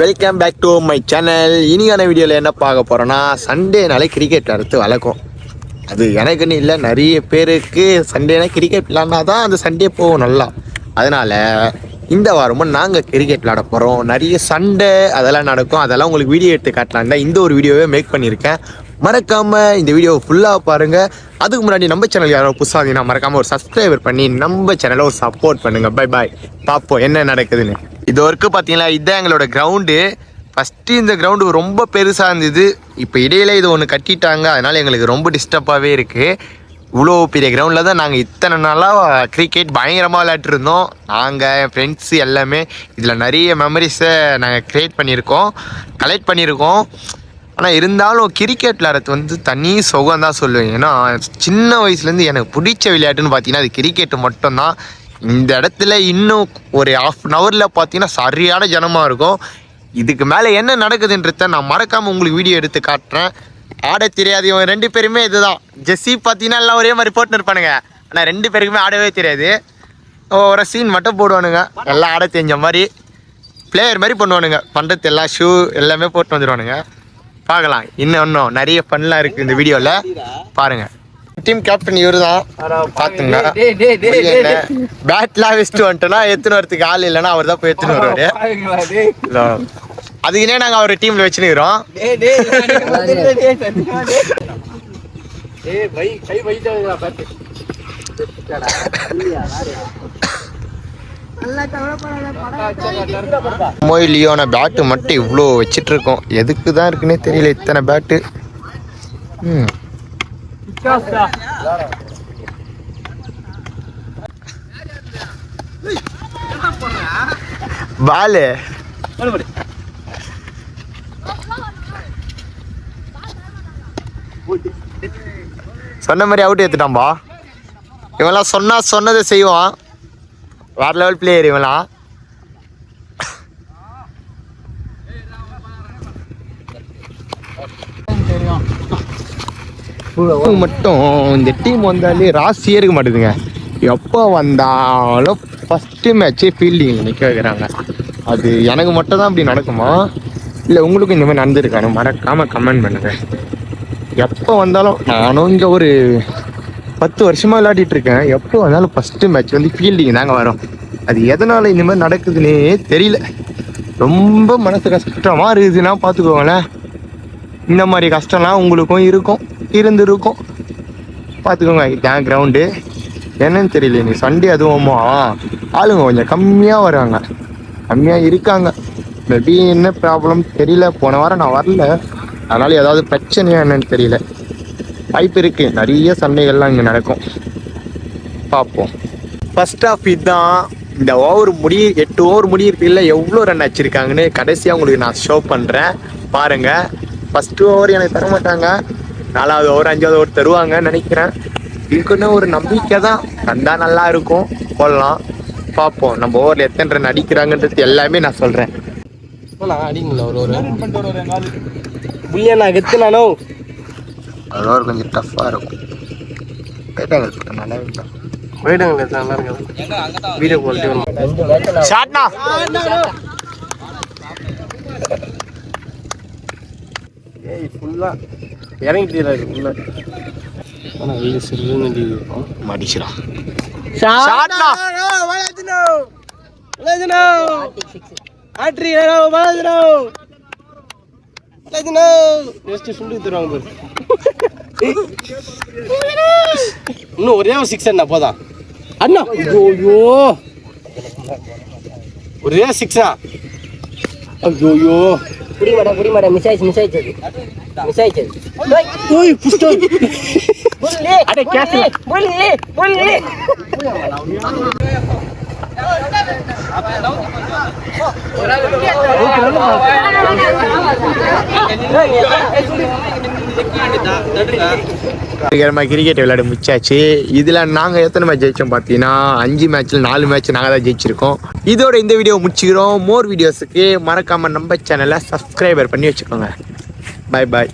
Welcome back to my channel இனியான வீடியோவில் என்ன பார்க்க போகிறோன்னா சண்டேனாலே கிரிக்கெட் அடுத்து வளர்க்கும் அது எனக்குன்னு இல்லை நிறைய பேருக்கு சண்டேனா கிரிக்கெட் விளாட்னா தான் அந்த சண்டே போகும் நல்லா. அதனால் இந்த வாரமும் நாங்கள் கிரிக்கெட் விளாட போகிறோம் நிறைய சண்டை அதெல்லாம் நடக்கும். அதெல்லாம் உங்களுக்கு வீடியோ எடுத்து காட்டலாம் இந்த ஒரு வீடியோவே மேக் பண்ணியிருக்கேன். மறக்காமல் இந்த வீடியோவை ஃபுல்லாக பாருங்கள் அதுக்கு முன்னாடி நம்ம சேனல் யாரோ புதுசாக இருந்தீங்கன்னா மறக்காமல் ஒரு சப்ஸ்கிரைபர் பண்ணி நம்ம சேனலை ஒரு சப்போர்ட் பண்ணுங்கள் பை பாய் பார்ப்போம் என்ன நடக்குதுன்னு. இது வரைக்கும் பார்த்தீங்களா இதுதான் எங்களோட கிரவுண்டு ஃபஸ்ட்டு இந்த கிரவுண்டு ரொம்ப பெருசாக இருந்தது. இப்போ இடையில இது ஒன்று கட்டிட்டாங்க. அதனால் எங்களுக்கு ரொம்ப டிஸ்டர்பாகவே இருக்குது இவ்வளோ பெரிய கிரவுண்டில் தான் நாங்கள் இத்தனை நாளாக கிரிக்கெட் பயங்கரமாக விளையாட்டுருந்தோம் நாங்கள் என் ஃப்ரெண்ட்ஸு எல்லாமே. இதில் நிறைய மெமரிஸை நாங்கள் க்ரியேட் பண்ணியிருக்கோம். கலெக்ட் பண்ணியிருக்கோம். ஆனால் இருந்தாலும் கிரிக்கெட் விளையாடுறது வந்து தனி சுகம் தான் சொல்லுவேன். ஏன்னா சின்ன வயசுலேருந்து எனக்கு பிடிச்ச விளையாட்டுன்னு பார்த்தீங்கன்னா அது கிரிக்கெட் மட்டும்தான். இந்த இடத்துல இன்னும் ஒரு ஆஃப் அன் ஹவரில் பார்த்தீங்கன்னா சரியான ஜனமாக இருக்கும். இதுக்கு மேலே என்ன நடக்குதுன்றத நான் மறக்காமல் உங்களுக்கு வீடியோ எடுத்து காட்டுறேன். ஆட தெரியாது இவங்க ரெண்டு பேருமே இதுதான். ஜெஸ்ஸி பார்த்தீங்கன்னா எல்லாம் ஒரே மாதிரி போட்டுன்னு இருப்பானுங்க. ஆனால் ரெண்டு பேருக்குமே ஆடவே தெரியாது. ஒரு சீன் மட்டும் போடுவானுங்க. எல்லாம் ஆட தெரிஞ்ச மாதிரி. பிளேயர் மாதிரி பண்ணுவானுங்க. பண்ணுறது எல்லாம் ஷூ எல்லாமே போட்டு வந்துடுவானுங்க பார்க்கலாம் இன்னும் இன்னும் நிறைய ஃபன்லாம் இருக்குது இந்த வீடியோவில் பாருங்க டீம் கேப்டன் இவரு தான் பார்த்துங்க பேட்லாம் வச்சுட்டு வந்துட்டோன்னா எடுத்துன்னு வரதுக்கு ஆள் இல்லைன்னா அவர் தான் போய் எடுத்துன்னு வருவார் அதுக்குனே நாங்கள் அவர் டீமில் வச்சுருக்கிறோம் மொய் லியோன பேட்டு மட்டும் இவ்வளோ வச்சிட்டு இருக்கோம் எதுக்கு தான் இருக்குன்னே தெரியல இத்தனை பேட்டு ம். பாலு. சொன்ன மாதிரி அவுட் ஏத்துட்டான்பா. இவன்லாம் சொன்னா சொன்னதை செய்வான். வேற லெவல் பிளேயர் இவங்களா மட்டும் இந்த டீம் வந்தாலே ராசியே இருக்க மாட்டேதுங்க. எப்போ வந்தாலும் ஃபஸ்ட்டு மேட்ச்சே ஃபீல்டிங்கில் நிற்க வைக்கிறாங்க. அது எனக்கு மட்டும் தான் அப்படி நடக்குமா? இல்லை உங்களுக்கும் இந்த மாதிரி நடந்திருக்கானு மறக்காமல் கமெண்ட் பண்ணுங்கள் எப்போ வந்தாலும் நானும் இங்கே ஒரு பத்து வருஷமாக விளையாடிட்டு இருக்கேன். எப்போ வந்தாலும் ஃபஸ்ட்டு மேட்ச் வந்து ஃபீல்டிங் தாங்க வரும். அது எதனால் இந்த மாதிரி நடக்குதுன்னே தெரியல. ரொம்ப மனசு கஷ்டமாக இருக்குதுன்னா பார்த்துக்கோங்களேன். இந்த மாதிரி கஷ்டம்லாம் உங்களுக்கும் இருக்கும் இருந்திருக்கும். பார்த்துக்கோங்க இதான் கிரவுண்டு என்னன்னு தெரியல நீ சண்டே அதுவுமா ஆளுங்க கொஞ்சம் கம்மியாக வராங்க. கம்மியாக இருக்காங்க. மேபி என்ன ப்ராப்ளம் தெரியல. போன வாரம் நான் வரல. அதனால ஏதாவது பிரச்சனையா என்னன்னு தெரியல. வாய்ப்பு இருக்கு. நிறைய சண்டைகள்லாம் இங்கே நடக்கும். பார்ப்போம். ஃபர்ஸ்ட் ஆஃப் இதுதான். இந்த ஓவர் முடி எட்டு ஓவர் முடியிருக்குல்ல எவ்வளோ ரன் அடிச்சிருக்காங்கன்னு கடைசியாக உங்களுக்கு நான் ஷோ பண்ணுறேன் பாருங்க. ஃபர்ஸ்ட் ஓவர் எனக்கு தர மாட்டாங்க. நாலாவது ஓவர் அஞ்சாவது ஓவர் தருவாங்கன்னு நினைக்கிறேன். இதுக்குன்னு ஒரு நம்பிக்கை தான். தந்தா நல்லா இருக்கும். போடலாம். பார்ப்போம். நம்ம ஓவரில் எத்தனை ரன் அடிக்கிறாங்கன்றது எல்லாமே நான் சொல்கிறேன் அடிங்களா ஒரு ஒரு புள்ளியா நானோ அது ஓவர் கொஞ்சம் டஃப்பாக இருக்கும். போயிட்டாங்க நல்லா இருக்கும் போயிடுங்க நல்லா இருக்காது வீடியோ குவாலிட்டி வரும் ஷாட்னா? ஏய் ஃபுல்லா இறங்கிட்டு இருக்கு ஃபுல்லா ஆனால் வெளியே சிறுன்னு இருக்கும் மடிச்சிடும் ஷாட்னா வளர்த்துனோ வளர்த்துனோ ஆட்ரி வளர்த்துனோ நெக்ஸ்ட் சுண்டு தருவாங்க பாரு. இன்னும் ஒரே ஒரு சிக்ஸ் என்ன போதா அண்ணா ஐயோ ஒரே சிக்ஸா ஐயோ புடி மாடா புடி மாடா மிஸ் ஆயிடுச்சு மிஸ் ஆயிடுச்சு மிஸ் ஆயிடுச்சு ஓய் புஷ்டோ புள்ளி அட, புள்ளி கிரிக்கெட் விளையாட முடிச்சாச்சு. இதில் நாங்கள் எத்தனை மேட்ச் ஜெயிச்சோம் பார்த்தீங்கன்னா அஞ்சு மேட்ச்சில் நாலு மேட்ச் நாங்கள் தான் ஜெயிச்சிருக்கோம். இதோட இந்த வீடியோ முடிச்சுக்கிறோம். மோர் வீடியோஸுக்கு மறக்காமல் நம்ம சேனலை சப்ஸ்கிரைபர் பண்ணி வச்சுக்கோங்க. பாய் பாய்